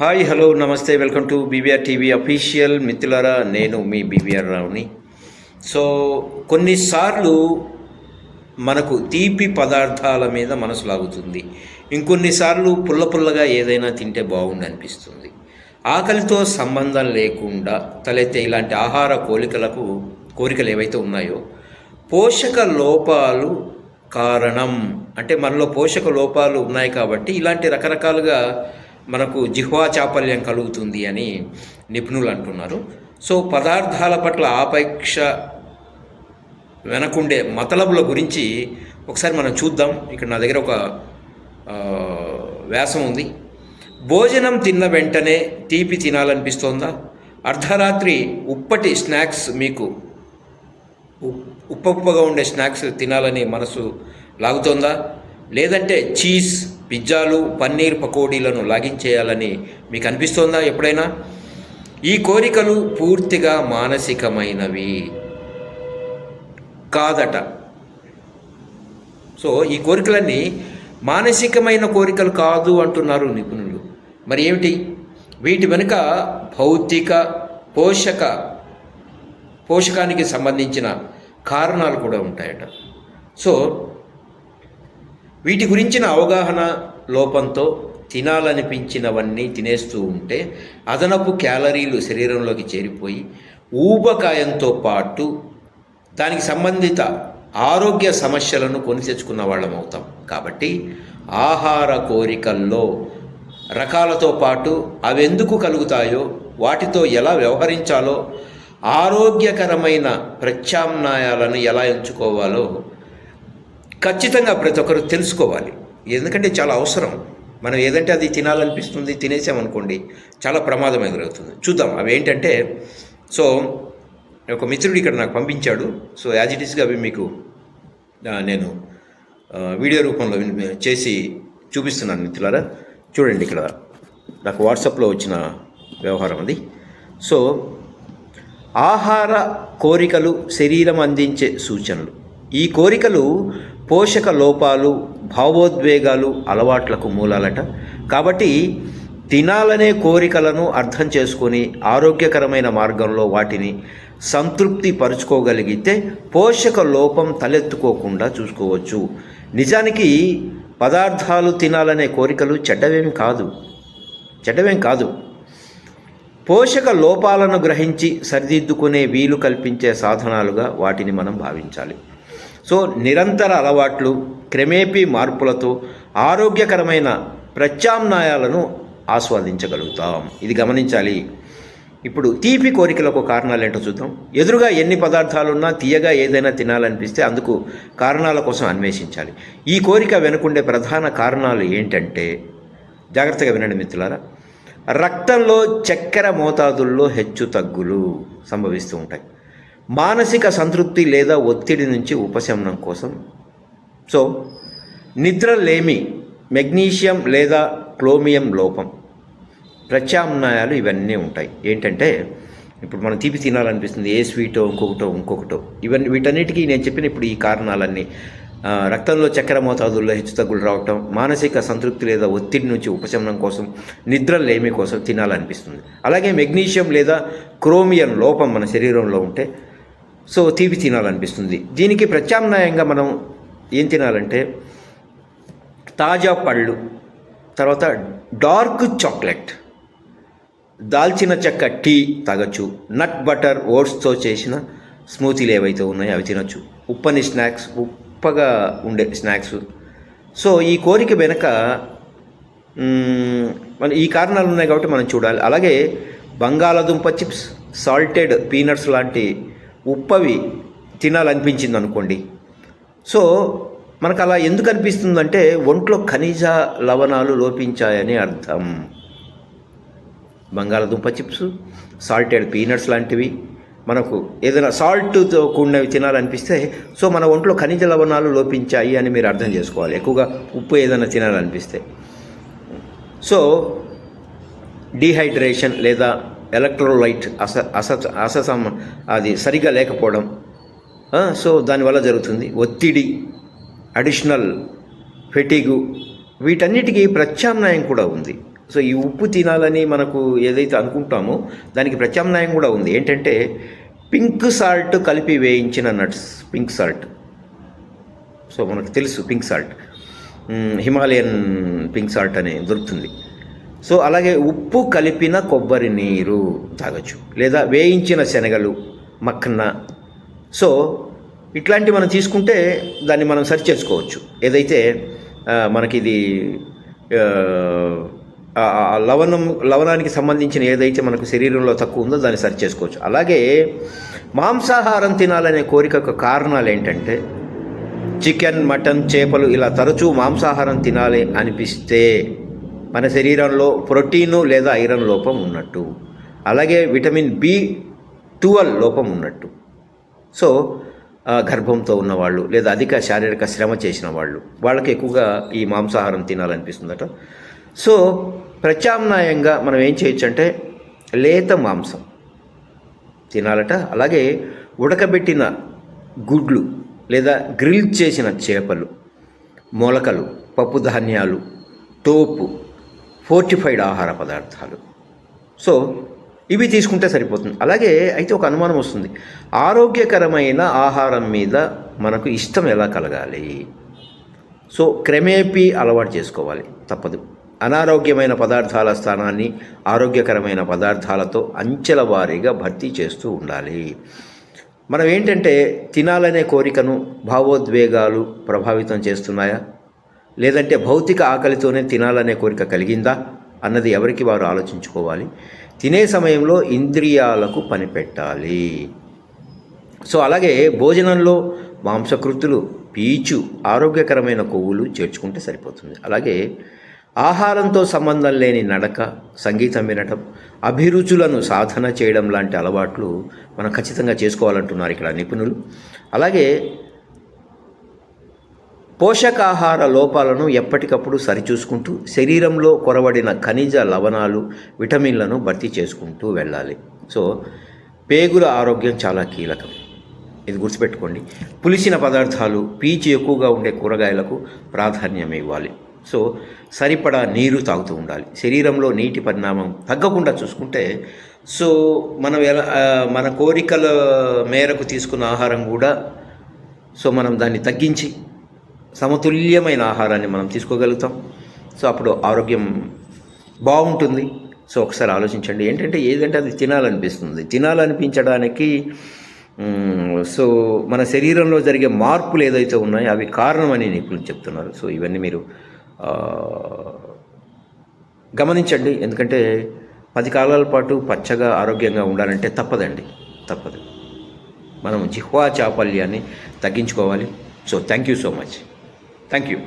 Hi hello నమస్తే welcome to BVR TV official మిత్రులారా నేను మీ బీవీఆర్ రావుని. సో కొన్నిసార్లు మనకు తీపి పదార్థాల మీద మనసు లాగుతుంది. ఇంకొన్నిసార్లు పుల్ల పుల్లగా ఏదైనా తింటే బాగుండి అనిపిస్తుంది. ఆకలితో సంబంధం లేకుండా తలెత్తే ఇలాంటి ఆహార కోరికలకు కోరికలు ఏవైతే ఉన్నాయో పోషక లోపాలు కారణం. అంటే మనలో పోషక లోపాలు ఉన్నాయి కాబట్టి ఇలాంటి రకరకాలుగా మనకు జిహ్వా చాపల్యం కలుగుతుంది అని నిపుణులు అంటున్నారు. సో పదార్థాల పట్ల ఆపేక్ష వెనకుండే మతలబుల గురించి ఒకసారి మనం చూద్దాం. ఇక్కడ నా దగ్గర ఒక వ్యాసం ఉంది. భోజనం తిన్న వెంటనే తీపి తినాలనిపిస్తోందా? అర్ధరాత్రి ఉప్పటి స్నాక్స్ మీకు ఉప్- ఉప్పగా ఉండే స్నాక్స్ తినాలని మనసు లాగుతోందా? లేదంటే చీజ్ పిజ్జాలు పన్నీర్ పకోడీలను లాగించేయాలని మీకు అనిపిస్తోందా ఎప్పుడైనా? ఈ కోరికలు పూర్తిగా మానసికమైనవి. కాదట. సో ఈ కోరికలన్నీ మానసికమైన కోరికలు కాదు అంటున్నారు నిపుణులు. మరి ఏమిటి? వీటి వెనుక భౌతిక పోషక పోషకానికి సంబంధించిన కారణాలు కూడా ఉంటాయట. సో వీటి గురించిన అవగాహన లోపంతో తినాలనిపించినవన్నీ తినేస్తూ ఉంటే అదనపు క్యాలరీలు శరీరంలోకి చేరిపోయి ఊబకాయంతో పాటు దానికి సంబంధిత ఆరోగ్య సమస్యలను కొని తెచ్చుకున్న వాళ్ళం అవుతాం. కాబట్టి ఆహార కోరికల్లో రకాలతో పాటు అవెందుకు కలుగుతాయో వాటితో ఎలా వ్యవహరించాలో ఆరోగ్యకరమైన ప్రత్యామ్నాయాలను ఎలా ఎంచుకోవాలో ఖచ్చితంగా ప్రతి ఒక్కరు తెలుసుకోవాలి. ఎందుకంటే చాలా అవసరం. మనం ఏదంటే అది తినాలనిపిస్తుంది తినేసామనుకోండి చాలా ప్రమాదం ఎదురవుతుంది. చూద్దాం అవి ఏంటంటే సో ఒక మిత్రుడు ఇక్కడ నాకు పంపించాడు. సో యాజ్ ఇట్ ఈస్గా అవి మీకు నేను వీడియో రూపంలో చేసి చూపిస్తున్నాను మిత్రులారా. చూడండి ఇక్కడ నాకు వాట్సాప్లో వచ్చిన వ్యవహారం అది. సో ఆహార కోరికలు శరీరం అందించే సూచనలు. ఈ కోరికలు పోషక లోపాలు భావోద్వేగాలు అలవాట్లకు మూలాలట. కాబట్టి తినాలనే కోరికలను అర్థం చేసుకొని ఆరోగ్యకరమైన మార్గంలో వాటిని సంతృప్తి పరుచుకోగలిగితే పోషక లోపం తలెత్తుకోకుండా చూసుకోవచ్చు. నిజానికి పదార్థాలు తినాలనే కోరికలు చెడ్డవేం కాదు. చెడ్డవేం కాదు. పోషక లోపాలను గ్రహించి సరిదిద్దుకునే వీలు కల్పించే సాధనాలుగా వాటిని మనం భావించాలి. సో నిరంతర అలవాట్లు క్రమేపీ మార్పులతో ఆరోగ్యకరమైన ప్రత్యామ్నాయాలను ఆస్వాదించగలుగుతాం. ఇది గమనించాలి. ఇప్పుడు తీపి కోరికలకు కారణాలు ఏంటో చూద్దాం. ఎదురుగా ఎన్ని పదార్థాలున్నా తీయగా ఏదైనా తినాలనిపిస్తే అందుకు కారణాల కోసం అన్వేషించాలి. ఈ కోరిక వెనుకుండే ప్రధాన కారణాలు ఏంటంటే జాగ్రత్తగా వినండి మిత్రులారా రక్తంలో చక్కెర మోతాదుల్లో హెచ్చు తగ్గులు సంభవిస్తూ ఉంటాయి. మానసిక సంతృప్తి లేదా ఒత్తిడి నుంచి ఉపశమనం కోసం. సో నిద్రలేమి మెగ్నీషియం లేదా క్లోమియం లోపం ప్రత్యామ్నాయాలు ఇవన్నీ ఉంటాయి. ఏంటంటే ఇప్పుడు మనం తీపి తినాలనిపిస్తుంది ఏ స్వీటో ఇంకొకటో ఇంకొకటో. ఇవన్నీ వీటన్నిటికీ నేను చెప్పిన ఇప్పుడు ఈ కారణాలన్నీ. రక్తంలో చక్కెర మోతాదుల్లో హెచ్చుతగ్గులు రావటం మానసిక సంతృప్తి లేదా ఒత్తిడి నుంచి ఉపశమనం కోసం నిద్రలేమి కోసం తినాలనిపిస్తుంది. అలాగే మెగ్నీషియం లేదా క్రోమియం లోపం మన శరీరంలో ఉంటే సో తీపి తినాలనిపిస్తుంది. దీనికి ప్రత్యామ్నాయంగా మనం ఏం తినాలంటే తాజా పళ్ళు తర్వాత డార్క్ చాక్లెట్ దాల్చిన చెక్క టీ తాగొచ్చు నట్ బటర్ ఓట్స్తో చేసిన స్మూతీలు ఏవైతే ఉన్నాయో అవి తినొచ్చు. ఉప్పని స్నాక్స్ ఉప్పగా ఉండే స్నాక్స్. సో ఈ కోరిక వెనుక మన ఈ కారణాలు ఉన్నాయి కాబట్టి మనం చూడాలి. అలాగే బంగాళాదుంప చిప్స్ సాల్టెడ్ పీనట్స్ లాంటి ఉప్పవి తినాలనిపించింది అనుకోండి సో మనకు అలా ఎందుకు అనిపిస్తుందంటే ఒంట్లో ఖనిజ లవణాలు లోపించాయని అర్థం. బంగాళదుంప చిప్స్ సాల్టెడ్ పీనట్స్ లాంటివి మనకు ఏదైనా సాల్ట్తో కూడినవి తినాలనిపిస్తే సో మన ఒంట్లో ఖనిజ లవణాలు లోపించాయి అని మీరు అర్థం చేసుకోవాలి. ఎక్కువగా ఉప్పు ఏదైనా తినాలనిపిస్తే. సో డీహైడ్రేషన్ లేదా ఎలక్ట్రోలైట్ అస అస అససమ అది సరిగా లేకపోవడం. సో దానివల్ల జరుగుతుంది. ఒత్తిడి అడిషనల్ ఫెటిగు వీటన్నిటికీ ప్రత్యామ్నాయం కూడా ఉంది. సో ఈ ఉప్పు తినాలని మనకు ఏదైతే అనుకుంటామో దానికి ప్రత్యామ్నాయం కూడా ఉంది. ఏంటంటే పింక్ సాల్ట్ కలిపి వేయించిన నట్స్ పింక్ సాల్ట్. సో మనకు తెలుసు pink salt. Himalayan pink salt అని దొరుకుతుంది. సో అలాగే ఉప్పు కలిపిన కొబ్బరి నీరు తాగొచ్చు. లేదా వేయించిన శనగలు మక్కన సో ఇట్లాంటి మనం తీసుకుంటే దాన్ని మనం సరి చేసుకోవచ్చు. ఏదైతే మనకి ఇది లవణం లవణానికి సంబంధించిన ఏదైతే మనకు శరీరంలో తక్కువ ఉందో దాన్ని సరి చేసుకోవచ్చు. అలాగే మాంసాహారం తినాలనే కోరికకు కారణాలు ఏంటంటే చికెన్ మటన్ చేపలు ఇలా తరచూ మాంసాహారం తినాలి అనిపిస్తే మన శరీరంలో ప్రోటీను లేదా ఐరన్ లోపం ఉన్నట్టు. అలాగే విటమిన్ బి ట్వెల్వ్ లోపం ఉన్నట్టు. సో గర్భంతో ఉన్నవాళ్ళు లేదా అధిక శారీరక శ్రమ చేసిన వాళ్ళు వాళ్ళకి ఎక్కువగా ఈ మాంసాహారం తినాలనిపిస్తుందట. సో ప్రత్యామ్నాయంగా మనం ఏం చేయొచ్చు అంటే లేత మాంసం తినాలట. అలాగే ఉడకబెట్టిన గుడ్లు లేదా గ్రిల్ చేసిన చేపలు మొలకలు పప్పు ధాన్యాలు టోపు ఫోర్టిఫైడ్ ఆహార పదార్థాలు. సో ఇవి తీసుకుంటే సరిపోతుంది. అలాగే అయితే ఒక అనుమానం వస్తుంది. ఆరోగ్యకరమైన ఆహారం మీద మనకు ఇష్టం ఎలా కలగాలి? సో క్రమేపీ అలవాటు చేసుకోవాలి. తప్పదు. అనారోగ్యమైన పదార్థాల స్థానాన్ని ఆరోగ్యకరమైన పదార్థాలతో అంచెల వారీగా భర్తీ చేస్తూ ఉండాలి. మనం ఏంటంటే తినాలనే కోరికను భావోద్వేగాలు ప్రభావితం చేస్తున్నాయా? లేదంటే భౌతిక ఆకలితోనే తినాలనే కోరిక కలిగిందా అన్నది ఎవరికి వారు ఆలోచించుకోవాలి. తినే సమయంలో ఇంద్రియాలకు పని పెట్టాలి. సో అలాగే భోజనంలో మాంసకృతులు పీచు ఆరోగ్యకరమైన కొవ్వులు చేర్చుకుంటే సరిపోతుంది. అలాగే ఆహారంతో సంబంధం లేని నడక సంగీతం వినటం అభిరుచులను సాధన చేయడం లాంటి అలవాట్లు మనం ఖచ్చితంగా చేసుకోవాలంటున్నారు ఇక్కడ నిపుణులు. అలాగే పోషకాహార లోపాలను ఎప్పటికప్పుడు సరిచూసుకుంటూ శరీరంలో కొరవడిన ఖనిజ లవణాలు విటమిన్లను భర్తీ చేసుకుంటూ వెళ్ళాలి. సో పేగుల ఆరోగ్యం చాలా కీలకం. ఇది గుర్తుపెట్టుకోండి. పులిసిన పదార్థాలు పీచు ఎక్కువగా ఉండే కూరగాయలకు ప్రాధాన్యం ఇవ్వాలి. సో సరిపడా నీరు తాగుతూ ఉండాలి. శరీరంలో నీటి పరిణామం తగ్గకుండా చూసుకుంటే సో మనం ఎలా మన కోరికల మేరకు తీసుకున్న ఆహారం కూడా సో మనం దాన్ని తగ్గించి సమతుల్యమైన ఆహారాన్ని మనం తీసుకోగలుగుతాం. సో అప్పుడు ఆరోగ్యం బాగుంటుంది. సో ఒకసారి ఆలోచించండి. ఏంటంటే ఏదంటే అది తినాలనిపిస్తుంది. తినాలనిపించడానికి సో మన శరీరంలో జరిగే మార్పులు ఏదైతే ఉన్నాయో అవి కారణమని నిపుణులు చెప్తున్నారు. సో ఇవన్నీ మీరు గమనించండి. ఎందుకంటే పది కాలాల పాటు పచ్చగా ఆరోగ్యంగా ఉండాలంటే తప్పదండి. తప్పదు. మనం జిహ్వా చాపల్యాన్ని తగ్గించుకోవాలి. So thank you so much. Thank you